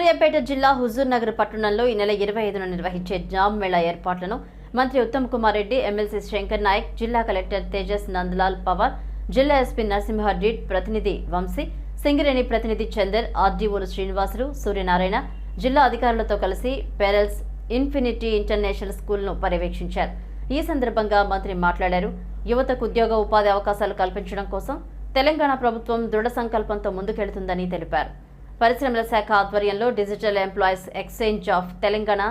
సూర్యాపేట జిల్లా హుజూర్ నగర్ పట్టణంలో ఈ నెల ఇరవై ఐదున నిర్వహించే జామ్ మేళా ఏర్పాట్లను మంత్రి ఉత్తమ్ కుమార్ రెడ్డి ఎమ్మెల్సీ శంకర్ నాయక్ జిల్లా కలెక్టర్ తేజస్ నందలాల్ పవార్ జిల్లా ఎస్పీ నరసింహారెడ్డి ప్రతినిధి వంశీ సింగరేణి ప్రతినిధి చందర్ ఆర్డీఓలు శ్రీనివాసులు సూర్యనారాయణ జిల్లా అధికారులతో కలిసి పేరల్స్ ఇన్ఫినిటీ ఇంటర్నేషనల్ స్కూల్ను పర్యవేక్షించారు. ఈ సందర్భంగా మంత్రి మాట్లాడారు. యువతకు ఉద్యోగ ఉపాధి అవకాశాలు కల్పించడం కోసం తెలంగాణ ప్రభుత్వం దృఢ సంకల్పంతో ముందుకెళ్తుందని తెలిపారు. పరిశ్రమల శాఖ ఆధ్వర్యంలో digital employees exchange of Telangana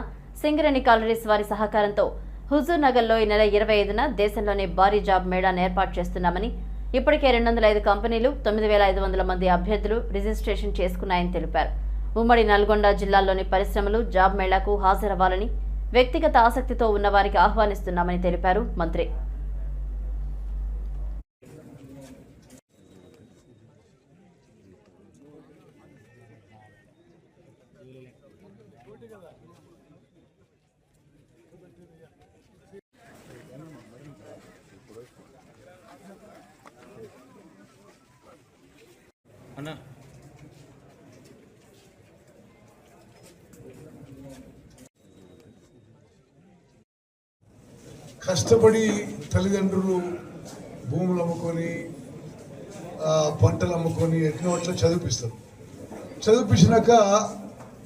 Singareni collieries వారి సహకారంతో హుజూర్ నగర్లో ఈ నెల ఇరవై ఐదున దేశంలోని భారీ జాబ్ మేళాను ఏర్పాటు చేస్తున్నామని ఇప్పటికే రెండు వందల ఐదు కంపెనీలు తొమ్మిది వేల ఐదు వందల మంది అభ్యర్థులు రిజిస్ట్రేషన్ చేసుకున్నాయని తెలిపారు. ఉమ్మడి నల్గొండ జిల్లాల్లోని పరిశ్రమలు జాబ్ మేళాకు హాజరవ్వాలని వ్యక్తిగత ఆసక్తితో ఉన్నవారికి ఆహ్వానిస్తున్నామని తెలిపారు మంత్రి. అన్నా. కష్టపడి తల్లిదండ్రులు భూములు అమ్ముకొని పంటలు అమ్ముకొని ఎట్లా చదివిపిస్తారు. చదివిపించినాక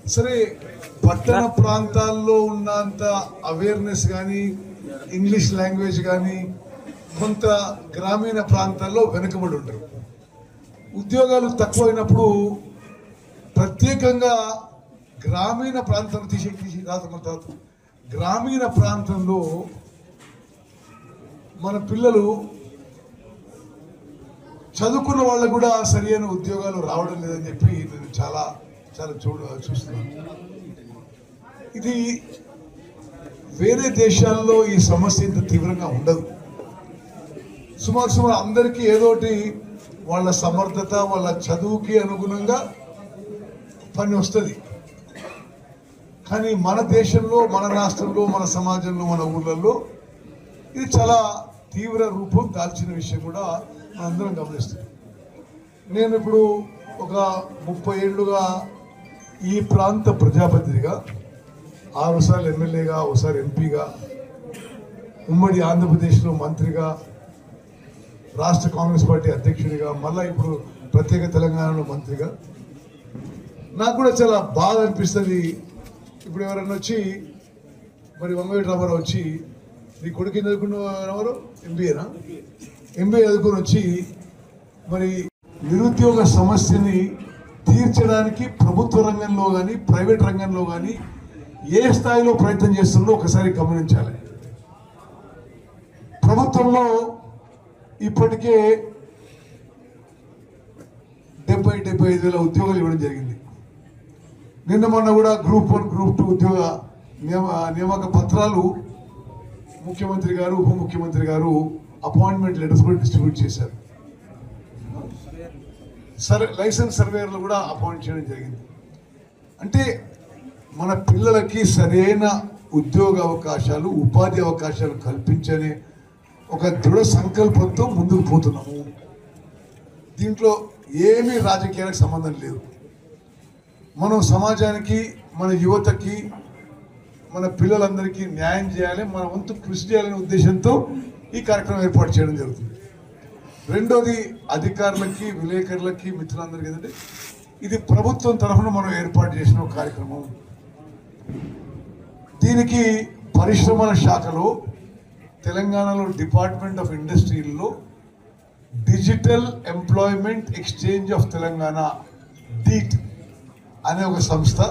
సరే పట్టణ ప్రాంతాల్లో ఉన్నంత అవేర్నెస్ కానీ ఇంగ్లీష్ లాంగ్వేజ్ కానీ కొంత గ్రామీణ ప్రాంతాల్లో వెనుకబడి ఉంటారు. ఉద్యోగాలు తక్కువైనప్పుడు ప్రత్యేకంగా గ్రామీణ ప్రాంతం తీసి తీసి తర్వాత గ్రామీణ ప్రాంతంలో మన పిల్లలు చదువుకున్న వాళ్ళకు కూడా సరైన ఉద్యోగాలు రావడం లేదని చెప్పి నేను చాలా చాలా చూడ చూస్తున్నాం ఇది వేరే దేశాల్లో ఈ సమస్య ఇంత తీవ్రంగా ఉండదు. సుమారు సుమారు అందరికీ ఏదోటి వాళ్ళ సమర్థత వాళ్ళ చదువుకి అనుగుణంగా పని వస్తుంది. కానీ మన దేశంలో మన రాష్ట్రంలో మన సమాజంలో మన ఊళ్ళల్లో ఇది చాలా తీవ్ర రూపం దాల్చిన విషయం కూడా మనందరం గమనిస్తుంది నేను ఇప్పుడు ఒక ముప్పై ఏళ్ళుగా ఈ ప్రాంత ప్రజాప్రతినిధిగా ఆరుసార్లు ఎమ్మెల్యేగా ఒకసారి ఎంపీగా ఉమ్మడి ఆంధ్రప్రదేశ్లో మంత్రిగా రాష్ట్ర కాంగ్రెస్ పార్టీ అధ్యక్షుడిగా మళ్ళీ ఇప్పుడు ప్రత్యేక తెలంగాణలో మంత్రిగా నాకు కూడా చాలా బాధ అనిపిస్తుంది. ఇప్పుడు ఎవరైనా వచ్చి మరి వంగవీటి రామారావు వచ్చి నీ కొడుకు ఏం చదువుకున్న ఎంబీఏనా ఎంబీఏ చదువుకుని వచ్చి మరి నిరుద్యోగ సమస్యని తీర్చడానికి ప్రభుత్వ రంగంలో కానీ ప్రైవేట్ రంగంలో కానీ ఏ స్థాయిలో ప్రయత్నం చేస్తుందో ఒకసారి గమనించాలి. ప్రభుత్వంలో ఇప్పటికే డెబ్బై డెబ్బై ఐదు వేల ఉద్యోగాలు ఇవ్వడం జరిగింది. నిన్న మొన్న కూడా గ్రూప్ వన్ గ్రూప్ టూ ఉద్యోగ నియమ నియామక పత్రాలు ముఖ్యమంత్రి గారు ఉప ముఖ్యమంత్రి గారు అపాయింట్మెంట్ లెటర్స్ కూడా డిస్ట్రిబ్యూట్ చేశారు. సర్ లైసెన్స్ సర్వేయర్లు కూడా అపాయింట్ చేయడం జరిగింది. అంటే మన పిల్లలకి సరైన ఉద్యోగ అవకాశాలు ఉపాధి అవకాశాలు కల్పించనే ఒక దృఢ సంకల్పంతో ముందుకు పోతున్నాము. దీంట్లో ఏమీ రాజకీయాలకు సంబంధం లేదు. మనం సమాజానికి మన యువతకి మన పిల్లలందరికీ న్యాయం చేయాలి మన వంతు కృషి చేయాలనే ఉద్దేశంతో ఈ కార్యక్రమం ఏర్పాటు చేయడం జరుగుతుంది. రెండోది అధికారులకి విలేకరులకి మిత్రులందరికీ ఏంటంటే ఇది ప్రభుత్వం తరఫున మనం ఏర్పాటు చేసిన ఒక కార్యక్రమం. దీనికి పరిశ్రమల శాఖలో తెలంగాణలో department of ఇండస్ట్రీల్లో digital employment exchange of Telangana DEET అనే ఒక సంస్థ